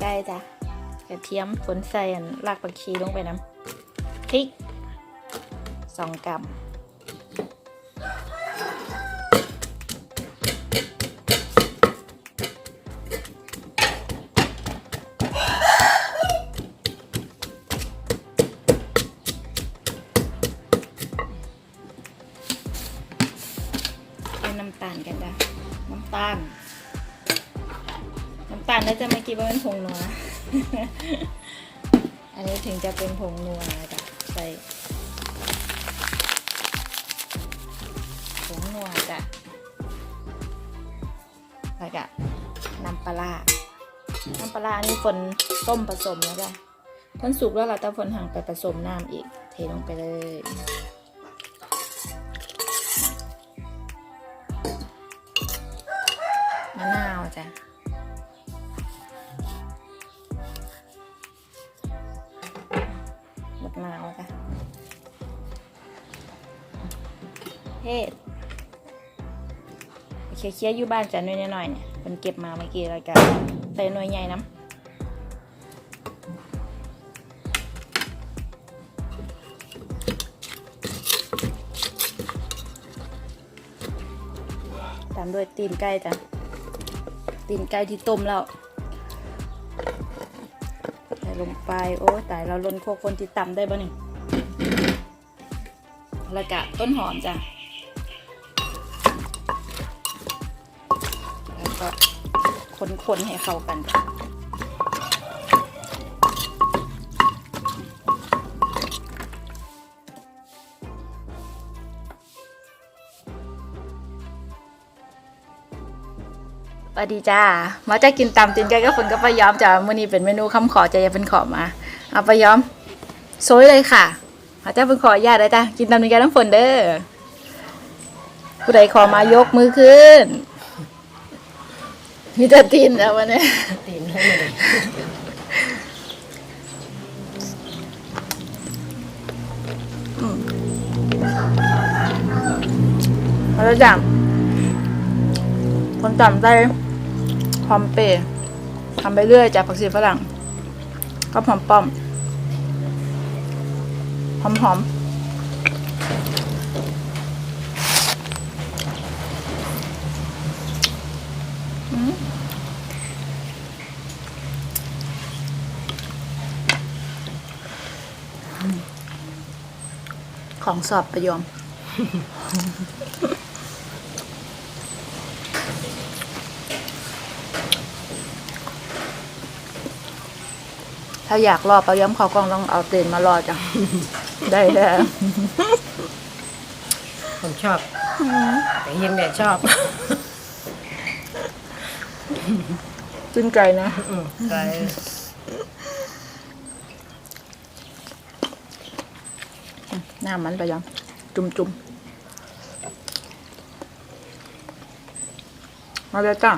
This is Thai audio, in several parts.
ไก่จ้ะกระเทียมฝนใส่อันรากผักชีลงไปน้ำพริกสองกรั แล้วจะมากินว่าเป็นผงนัว อันนี้ถึงจะเป็นผงนัวนะจ๊ะใส่ผงนัวจ้ะแล้วก็น้ำปลาน้ำปลาอันนี้ฝนต้มผสมแล้วจ้ะฝนสุกแล้วเราจะฝนหั่งไปผสมน้ำอีก เทลงไปเลยมะนาวจ้ะ เฮ็ดเคี้ยวเคี้ยวอยู่บ้านจ้ะน้อยๆหน่อยเนี่ยมันเก็บมาเมื่อกี้แล้วกันใส่หน่วยใหญ่น้ำตามด้วยตีนไก่จ้ะตีนไก่ที่ต้มแล้วใส่ลงไป โอ้ตายเราลนโคกคนที่ต่ำได้บ่นี่แล้วก็ต้นหอมจ้ะ ก็คนๆให้เข้ากันจ้ะสวัสดีจ้า มาจะกินตำตีนไก่ก็ฝนก็ไปย้อมจ้ะมื้อนี้เป็นเมนูคำขอใจอย่าเป็นขอมา เอาไปย้อมโซยเลยค่ะอาจจะเป็นขออนุญาตได้จ้ะกินตำตีนไก่น้ำฝนเด้อผู้ใดขอมายกมือขึ้น มีแต่ตีนแล้ววันนี้ตีนให้เลยมาแล้วจ้ะคนจำได้หอมเปรย์ทำไปเรื่อยจากผักชีฝรั่ง ก็หอมป้อม หอมหอม ของสอบประยอม ถ้าอยากรอปลาย้อมเขากล้องต้องเอาเต็นมารอจ้ะ ได้แล้วผมชอบ แต่เฮียงแดดชอบขึ้นไกลนะ อืมไกล หน้ามันไปย้อมจุ่มจุ่มมาเลยจ้ะ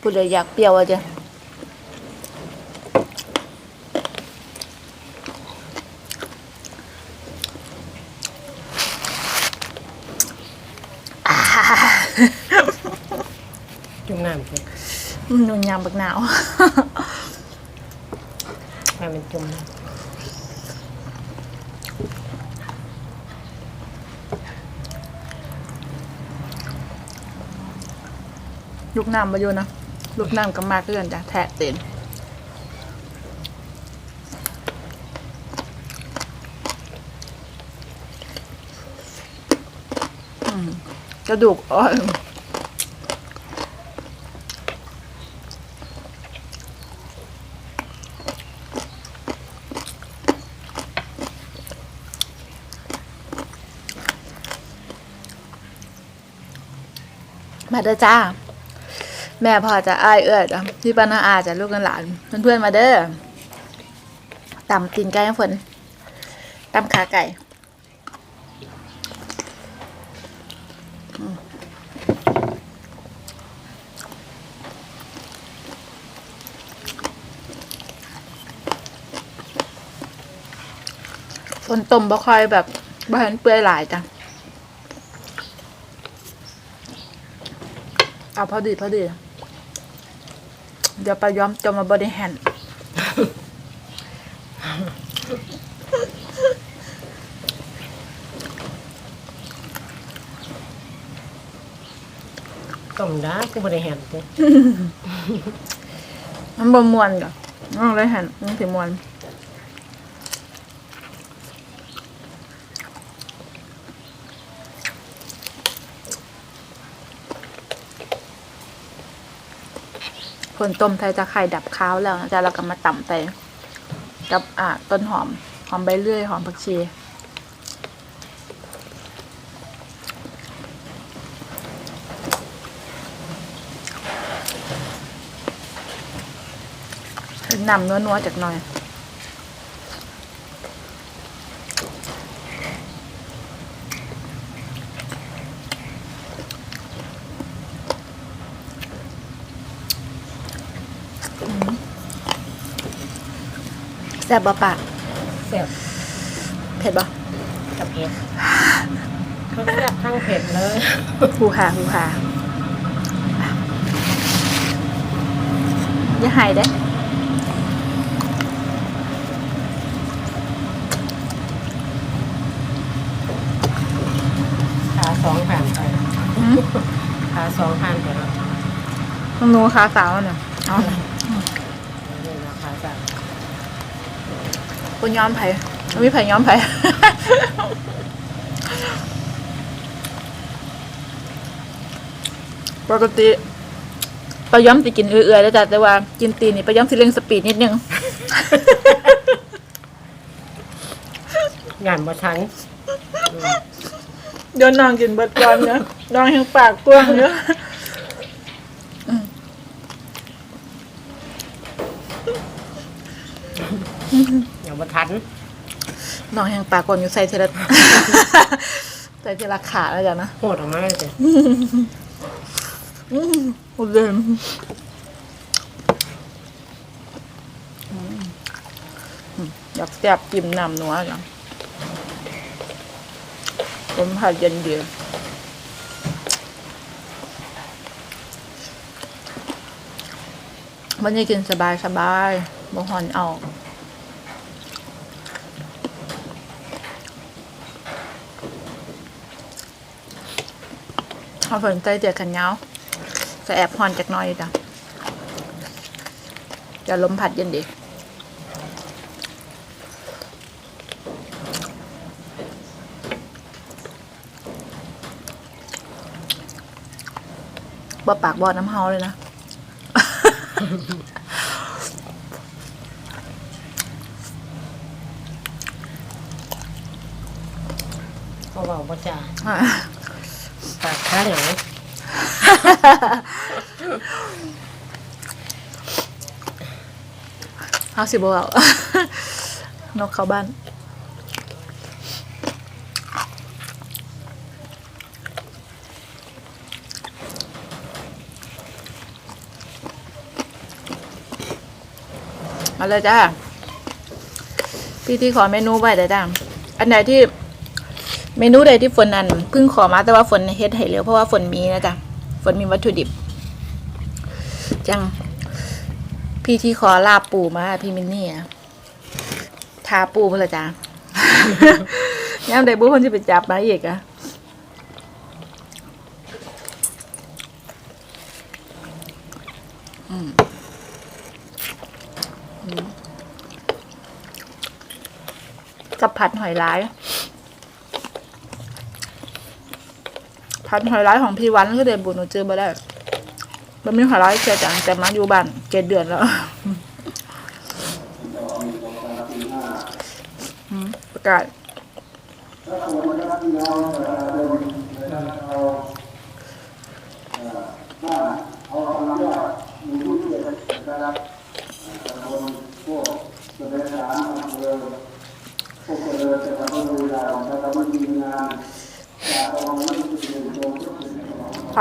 พูดเลยอยากเปรี้ยวอะจ้ะ จุ่มน้ำสินุ่นยามบักหนาวให้มันจุ่มน้ลูกน้ำมาอยู่นะลูกน้ำก็มากเกินจ้ะแทะเต็นอืมกระดูกอ่อน มาเด้อจ้า แม่พ่อจะอ้ายเอื้อจ้ะพี่ปานาอาจะลูกหลานเพื่อนๆมาเด้อตำตีนไก่ฝนตำขาไก่คนต้มบ่คอยแบบบ่เห็นเปื่อยหลายจ้ะ เอาพอดีพอดี เดี๋ยวไปย้อมจะมาบริแฮนต้มด้ากูบ่ได้แหมเด้มันบ่มวนก่อนน้องเลยแฮนมันสิมวน คนต้มไทยจะไข่ดับข้าวแล้วนะจ๊ะเราก็มาต่ำไปกับอ่าต้นหอมหอมใบเลื่อยหอมผักชีนำนัวๆจากหน่อย ซ่บบ่ปะแซ่บเผ็ดบ่กับเผ็ดทั้งแซ่บทั้งเผ็ดเลยหูหาหูหาอย่าหายเด้ขาสองผ่านไปอืมขาสองผ่านไปแล้วต้องนูขาสาวเนี่ยเอานี่นะขาสาม คุณย้อมไผ่ไม่มีไผ่ย้อมไผ่ปกติปลาย้อมจะกินเอื่อยๆแล้วจ้ะแต่ว่ากินตีนนี่ปลาย้อมสิเร่งสปีดนิดนึงงานบ่ทันเดี๋ยวน้องกินเบิดก่อนเนาะน้องยังปากกว้างเยอะ งาน บ่ทันน้องยังปากกว้างอยู่ใส่เทละ ใส่เทละขาแล้วจ้ะนะโหดออกมาเลยจ้ะอืมโอเคอืมอืมอยากแซ่บจิ้มน้ำนัวจังผมผัดเย็นเดียววันนี้กินสบายสบายๆบ่หอนเอา เอาฝนใจเดียดกันเงาจะแอบหอนจากหน้อยจ้ะจะลมพัดเย็นดีบ่ปากบ่อน้ำเฮาเลยนะ เขาบอกบ่จ้า ปากขาเหลวเฮาสิบ่เอานกเข้าบ้าน มาเลยจ้า พี่ที่ขอเมนูไว้ได้จ้าอันไหนที่ เมนูใดที่ฝนนั้นเพิ่งขอมาแต่ว่าฝนเฮ็ดให้เร็วเพราะว่าฝนมีนะจ๊ะฝนมีวัตถุดิบ จัง พี่ที่ขอลาบปูมาพี่มินนี่อะทาปูมาเลยจ้ะยามใดบุ้คนจะไปจับมาอีกอะกับผัดหอยลาย พันหอยลายของพี่วันก็เดินบุญหนูเจอมาได้มันมีหอยลายเชียจังแต่มาอยู่บ้านเจ็ดเดือนแล้วประกาศ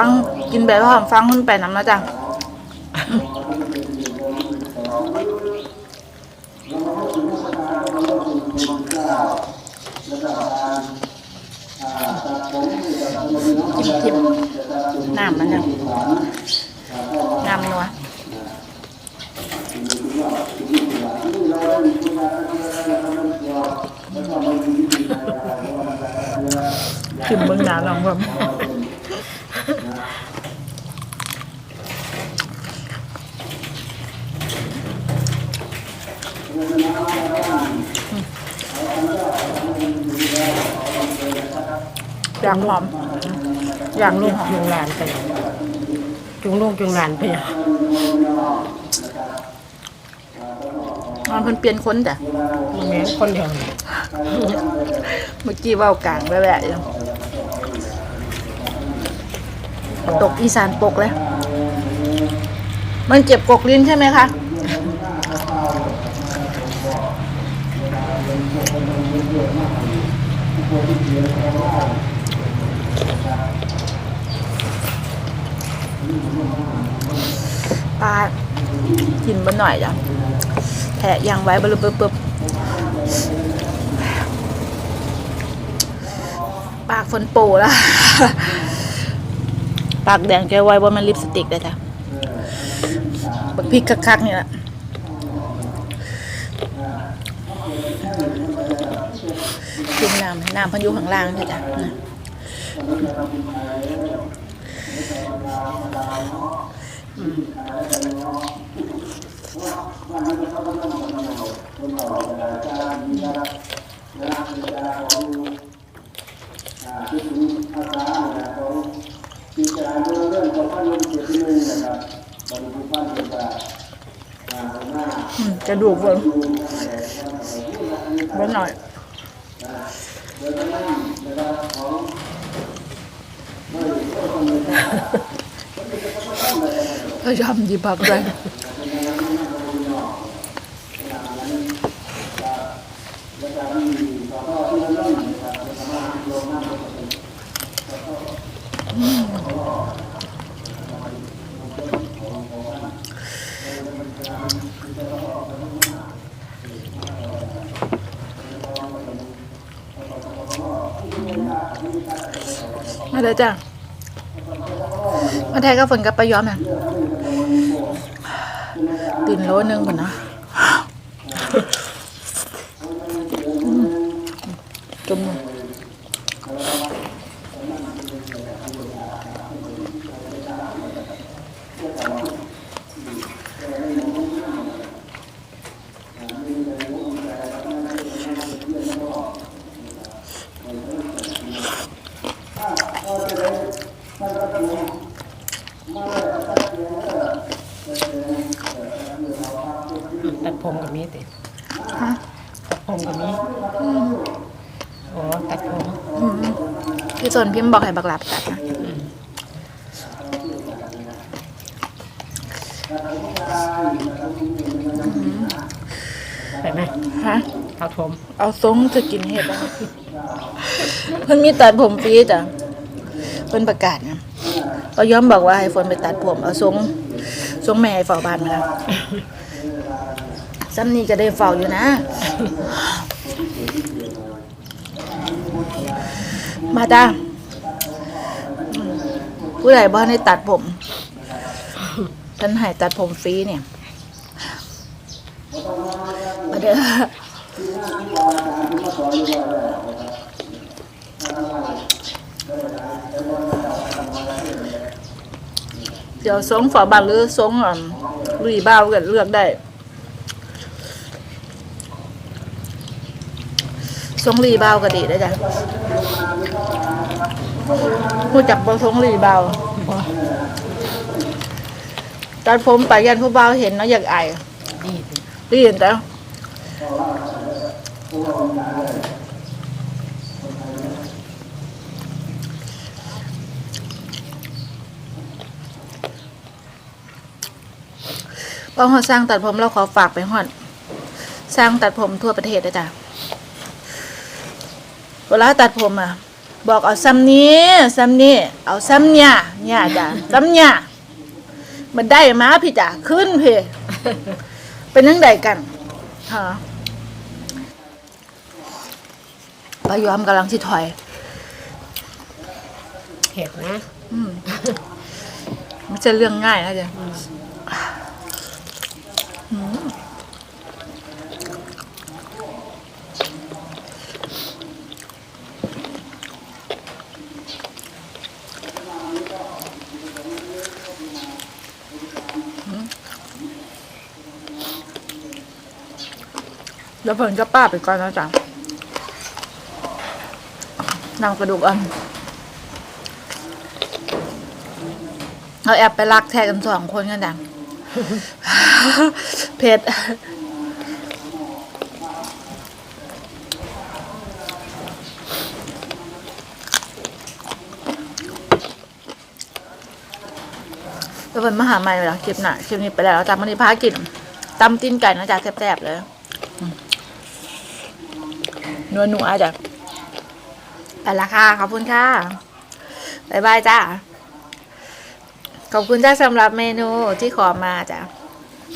ฟังกินแบบว่าฟังขึ้นไปน้ำนะจ๊ะเจิ้มจิ้มน้ำมันยังน้ำนัวจิ้มเบื้องหน้าลองผม อย่างหอม อย่างลูกหอมจุงหลานไปจุงลูกจุงหลานไปอะมันเพิ่นเปลี่ยนคนจ้ะมันแม่นคนเดียวนี่เมื่อกี้เว่ากลางแวะๆอยู่ตกอีสานปกเลยมันเจ็บกกลิ้นใช่ไหมคะ ปลากินมันหน่อยจ้ะแผะยางไว้บลุบปึ๊บปึ๊บปากฝนโปูแล้วปากแดงแกไว้ว่ามันลิปสติกได้จ้ะบักพริกคักๆนี่แหละกินน้ำน้ำพันยุข้างล่างใช่จ้ะ นะอืมกระดูกเบิ่งเบิ่งหน่อย พยายามหยิบผักเลยมาเลยจ้ะมาไทยก็ฝนกับปลาย้อมน่ะ ตื่นโลนึงก่อนนะอืมจม嗯ตัดผมกับมีติ ฮะ ตัดผมกับมีโอ้ตัดผม พี่สนพิมพ์บอกให้บักหลับตัดนะไปไหมฮะตัดผมเอาทรงจะกินเห็ดอะเพิ่นมีตัดผมฟรีจ้ะเพิ่นประกาศนะก็ย้อมบอกว่าให้ฝนไปตัดผมเอาทรงทรงแม่ให้เฝ้าบ้านมาแล้วซ้ำนี้ก็ได้เฝ้าอยู่นะ มาจ้า ผู้ใดบ้านให้ตัดผมฉันให้ตัดผมฟรีเนี่ยมาเด้อเดี๋ยวทรงฝาบานหรือทรงลุยบ้าวกันเลือกได้ทรงรีบ้าวก็ดีได้จ้ะ รู้จักบ่ทรงรีบ้าวบ่ตอนผมไปยันผู้เบาเห็นเนาะอยากไอดีติได้ยินแต่พอเขาสร้างตัดผมเราขอฝากไปฮอดสร้างตัดผมทั่วประเทศนะจ๊ะเวลาตัดผมอะ บอกเอาซ้ำนี้ซ้ำนี้ เอาซ้ำเนี่ยเนี่ยจ้ะซ้ำเนี่ยมันได้มาพี่จ้ะขึ้นพี่เป็นยังไงกันฮะปลาย้อมกำลังสิถอยเผ็ดนะ อืมไม่ใช่เรื่องง่ายนะจ๊ะ แล้วเพิ่นก็ป้าไปก่อนนะจ๊ะนำกระดูกอ่อนเราแอบไปรักแทกกันสองคนกันดังเพชรแล้วเป็นมหาใหม่เวลาคลิปหน่ะคลิปนี้ไปแล้วจำมันนี้พากินตำตีนไก่นะจ๊ะแซ่บๆเลยอืม นัวนัวๆจ้ะไปละค่ะ ขอบคุณค่ะบ๊ายบายจ้า ขอบคุณจ้าสำหรับเมนูที่ขอมาจ้ะ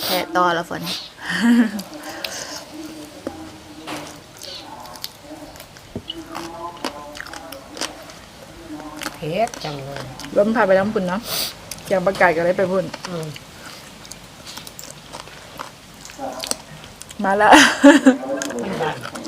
แพะต่อแล้วฝนเผ็ดจังเลยล้มพาไปน้ำพุ่นเนาะอย่างประกาศกันเลยไปพุ่นอืมมาแล้วมันบาน